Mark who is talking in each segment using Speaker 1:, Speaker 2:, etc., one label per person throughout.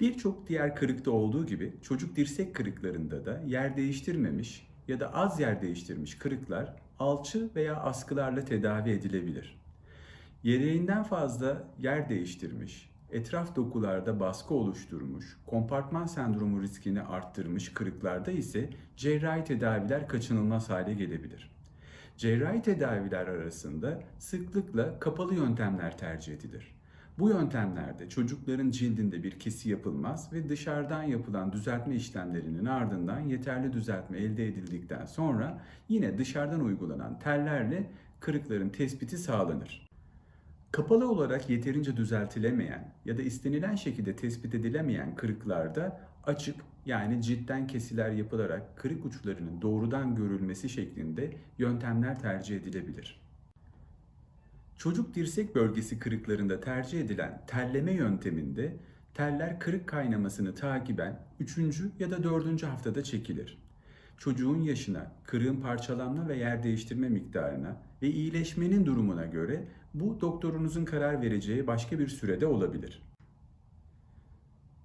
Speaker 1: Birçok diğer kırıkta olduğu gibi çocuk dirsek kırıklarında da yer değiştirmemiş ya da az yer değiştirmiş kırıklar alçı veya askılarla tedavi edilebilir. Gereğinden fazla yer değiştirmiş, etraf dokularda baskı oluşturmuş, kompartman sendromu riskini arttırmış kırıklarda ise cerrahi tedaviler kaçınılmaz hale gelebilir. Cerrahi tedaviler arasında sıklıkla kapalı yöntemler tercih edilir. Bu yöntemlerde çocukların cildinde bir kesi yapılmaz ve dışarıdan yapılan düzeltme işlemlerinin ardından yeterli düzeltme elde edildikten sonra yine dışarıdan uygulanan tellerle kırıkların tespiti sağlanır. Kapalı olarak yeterince düzeltilemeyen ya da istenilen şekilde tespit edilemeyen kırıklarda açık yani ciltten kesiler yapılarak kırık uçlarının doğrudan görülmesi şeklinde yöntemler tercih edilebilir. Çocuk dirsek bölgesi kırıklarında tercih edilen telleme yönteminde teller kırık kaynamasını takiben 3. ya da 4. haftada çekilir. Çocuğun yaşına, kırığın parçalanma ve yer değiştirme miktarına ve iyileşmenin durumuna göre bu doktorunuzun karar vereceği başka bir sürede olabilir.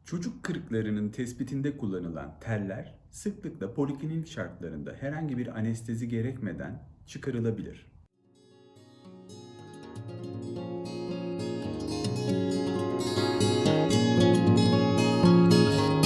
Speaker 1: Çocuk kırıklarının tespitinde kullanılan teller sıklıkla poliklinik şartlarında herhangi bir anestezi gerekmeden çıkarılabilir.